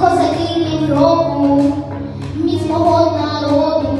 козаки Європу, міцного народу.